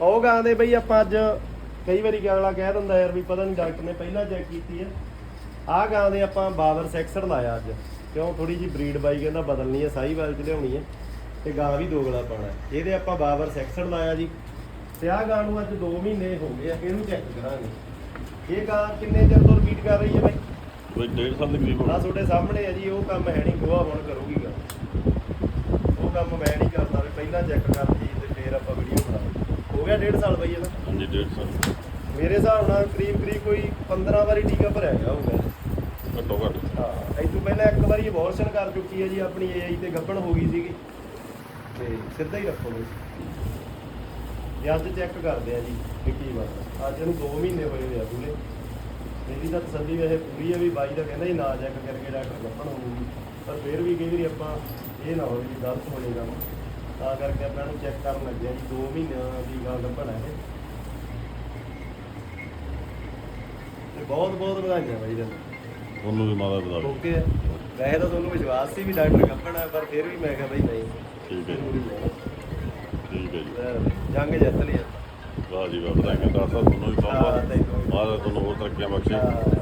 ਉਹ ਗਾਂ ਦੇ ਬਈ ਆਪਾਂ ਅੱਜ ਕਈ ਵਾਰੀ ਅਗਲਾ ਕਹਿ ਦਿੰਦਾ ਯਾਰ ਵੀ ਪਤਾ ਨਹੀਂ ਡਾਕਟਰ ਨੇ ਪਹਿਲਾਂ ਚੈੱਕ ਕੀਤੀ ਹੈ ਆਹ ਗਾਂ ਦੇ ਆਪਾਂ ਬਾਬਰ ਸੈਕਸਰ ਲਾਇਆ ਅੱਜ। ਕਿਉਂ? ਥੋੜੀ ਜੀ ਬਰੀਡ ਬਾਈ ਕਹਿੰਦਾ ਬਦਲਣੀ ਹੈ ਸਾਹੀਵਾਲ ਚ ਲਿਆਉਣੀ ਹੈ ਤੇ ਗਾਂ ਵੀ ਦੋਗਲਾ ਪਾਣਾ। ਇਹਦੇ ਆਪਾਂ ਬਾਬਰ ਸੈਕਸਰ ਲਾਇਆ ਜੀ। ਤੇ ਆਹ ਗਾਂ ਨੂੰ ਅੱਜ 2 ਮਹੀਨੇ ਹੋ ਗਏ ਆ ਇਹਨੂੰ ਚੈੱਕ ਕਰਾਂਗੇ। ਇਹ ਗਾਂ ਕਿੰਨੇ ਚਿਰ ਤੋਂ ਰਿਪੀਟ ਕਰ ਰਹੀ ਹੈ ਬਾਈ? ਕੋਈ ਡੇਢ ਸਾਲ ਦੇ ਕਰੀਬ ਹੋ ਆ ਤੁਹਾਡੇ ਸਾਹਮਣੇ ਹੈ ਜੀ ਉਹ ਕੰਮ ਹੈ ਨਹੀਂ ਗੋਹਾ ਹੁਣ ਕਰੂਗੀ ਗਾ। ਉਹ ਕੰਮ ਮੈਂ ਨਹੀਂ ਕਰਦਾ ਵੀ ਪਹਿਲਾਂ ਚੈੱਕ ਕਰਦੀ ਤੇ ਫਿਰ ਆਪਾਂ ਵੀਡੀਓ ਹੋ ਗਿਆ ਡੇਢ ਸਾਲ ਬਈ ਇਹਦਾ ਹਾਂਜੀ ਡੇਢ ਸਾਲ। ਮੇਰੇ ਹਿਸਾਬ ਨਾਲ ਕਰੀਬ ਕਰੀਬ ਕੋਈ 15 ਵਾਰੀ ਟੀਕਾ ਭਰਿਆ ਗਿਆ ਹੋਊਗਾ। ਘੱਟੋ ਘੱਟ। ਹਾਂ ਇਹ ਤੋਂ ਪਹਿਲਾਂ ਇੱਕ ਵਾਰੀ ਅਬੋਰਸ਼ਨ ਕਰ ਚੁੱਕੀ ਹੈ ਜੀ ਆਪਣੀ ਏਆਈ ਤੇ ਗੱਭਣ ਹੋ ਗਈ ਸੀਗੀ। ਤੇ ਸਿੱਧਾ ਹੀ ਰੱਖੋ ਬਈ ਇਹ ਅੱਜ ਚੈੱਕ ਕਰਦੇ ਆ ਜੀ ਵੀ ਕੀ ਬਾਤ ਅੱਜ ਇਹਨੂੰ 2 ਮਹੀਨੇ ਹੋਏ ਹੋਏ ਆ ਪੂਰੇ। ਮੇਰੀ ਤਾਂ ਤਸੱਲੀ ਵੈਸੇ ਪੂਰੀ ਹੈ ਵੀ ਬਾਈ ਦਾ ਕਹਿੰਦਾ ਜੀ ਨਾ ਚੈੱਕ ਕਰਕੇ ਡਾਕਟਰ ਗੱਭਣ ਹੋਊਗੀ ਪਰ ਫਿਰ ਵੀ ਕਈ ਵਾਰੀ ਆਪਾਂ ਇਹ ਨਾ ਹੋਵੇ ਵੀ ਗਲਤ ਹੋ ਜਾਏਗਾ। ਤਾਂ ਕਰਕੇ ਆਪਾਂ ਇਹਨੂੰ ਚੈੱਕ ਕਰਨ ਲੱਗੇ ਆ ਜੀ 2 ਮਹੀਨਿਆਂ ਦੀ ਗੱਲ ਗੱਭਣ ਹੈ ਤੇ ਬਹੁਤ ਬਹੁਤ ਵਧਾਈਆਂ ਬਾਈ ਦਾ ਉਹਨੂੰ ਵੀ ਮਾਦਾ ਬਤਾ ਓਕੇ ਹੈ ਵੈਸੇ ਤਾਂ ਤੁਹਾਨੂੰ ਵਿਸ਼ਵਾਸ ਸੀ ਵੀ ਡਾਕਟਰ ਹੈ ਪਰ ਫਿਰ ਵੀ ਮੈਂ ਕਿਹਾ ਬਈ ਨਹੀਂ। ਠੀਕ ਹੈ ਜੀ। ਜ਼ਰੂਰੀ ਹੈ ਠੀਕ ਹੈ ਜੀ। ਅਹ ਜੰਗ ਜਿੱਤ ਲਈ ਵਾਹ ਜੀ ਵਾਹ ਬਤਾਈਏ ਦਾਸਾ ਤੁਹਾਨੂੰ ਵੀ ਹਾਂ, ਕਹੂੰਗਾ ਤੈਨੂੰ ਵੀ। ਮਾਦਾ ਤੁਹਾਨੂੰ ਹੋਰ ਤਰੱਕੀਆਂ ਬਖਸ਼ੇ। ਹਾਂ।